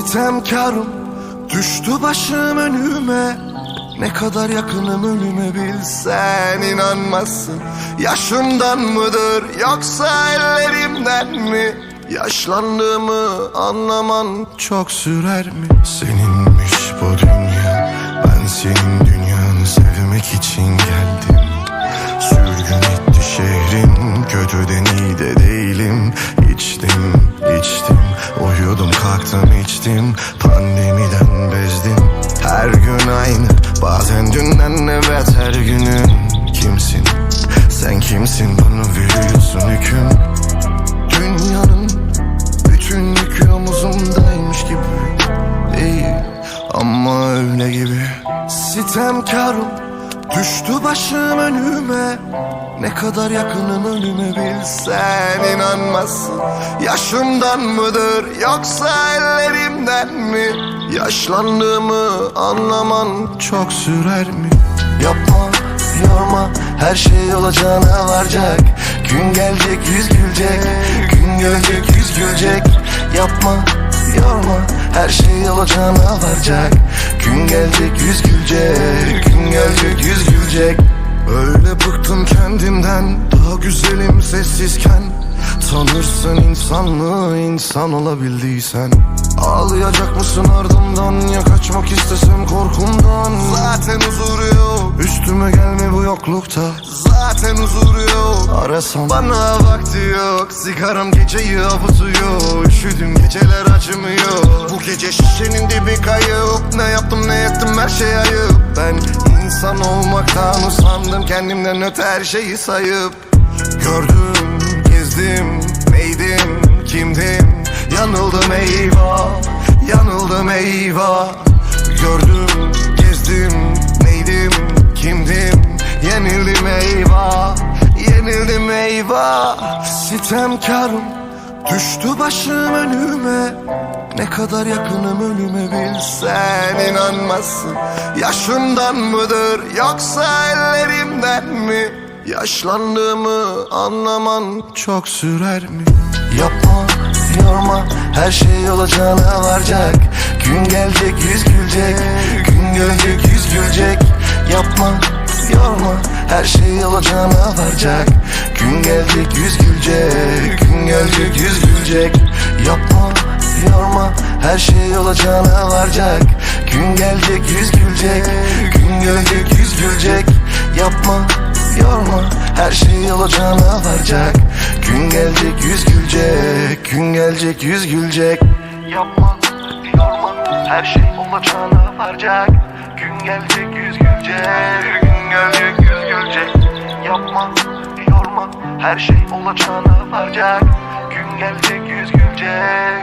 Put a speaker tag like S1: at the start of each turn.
S1: Sitemkarım düştü başım önüme. Ne kadar yakınım ölüme bilsen inanmazsın. Yaşımdan mıdır yoksa ellerimden mi? Yaşlandığımı anlaman çok sürer mi? Seninmiş bu dünya. Ben senin dünyanı sevmek için geldim. Sürgün etti şehrin Kötüden iyi de değilim. İçtim Uyudum kalktım içtim. Pandemiden bezdim Her gün aynı. Bazen dünden ne beter günün. Kimsin? Sen kimsin? Bunu veriyorsun hüküm Dünyanın bütün yükü omuzumdaymış gibi Değil ama öyle gibi. Sitemkarım düştü başım önüme Ne kadar yakınım ölüme bilsen inanmazsın. Yaşımdan mıdır yoksa ellerimden mi? Yaşlandığımı anlaman çok sürer mi? Yapma yorma her şey olacağına varacak. Gün gelecek yüz gülecek. Gün gelecek yüz gülecek. Yapma yorma her şey olacağına varacak. Gün gelecek yüz gülecek. Gün gelecek yüz gülecek Öyle bıktım kendimden Daha güzelim sessizken. Tanırsın insanlığı insan olabildiysen. Ağlayacak mısın ardımdan Ya kaçmak istesem korkumdan? Zaten huzur yok. Üstüme gelme bu yoklukta. Zaten huzur yok. Arasam bana vakti yok. Sigaram geceyi avutuyor. Üşüdüm geceler acımıyor. Bu gece şişenin dibi kayıp. Ne yaptım ne ettim her şey ayıp. Ben insan olmaktan usandım Kendimden öte her şeyi sayıp. Gördüm, gezdim, neydim, kimdim? Yanıldım eyvah, yanıldım eyvah. Gördüm, gezdim, neydim, kimdim? Yenildim eyvah, yenildim eyvah. Sitemkarım düştü başım önüme. Ne kadar yakınım ölüme bilsen inanmazsın. Yaşımdan mıdır yoksa ellerimden mi? Yaşlandığımı anlaman çok sürer mi? Yapma, yorma, her şey olacağına varacak. Gün gelecek yüz gülecek, gün gelecek yüz gülecek. Yapma, yorma, her şey olacağına varacak. Gün gelecek yüz gülecek, gün gelecek yüz gülecek Yapma, yorma, her şey olacağına varacak. Gün gelecek yüz gülecek, gün gelecek yüz gülecek. Yapma, yorma Her şey olacağına varacak. Gün gelecek yüz gülecek. Gün gelecek yüz gülecek. Yapma, yorma Her şey olacağına varacak. Gün gelecek yüz gülecek. Gün gelecek yüz gülecek. Yapma, yorma Her şey olacağına varacak gerçek yüz gülecek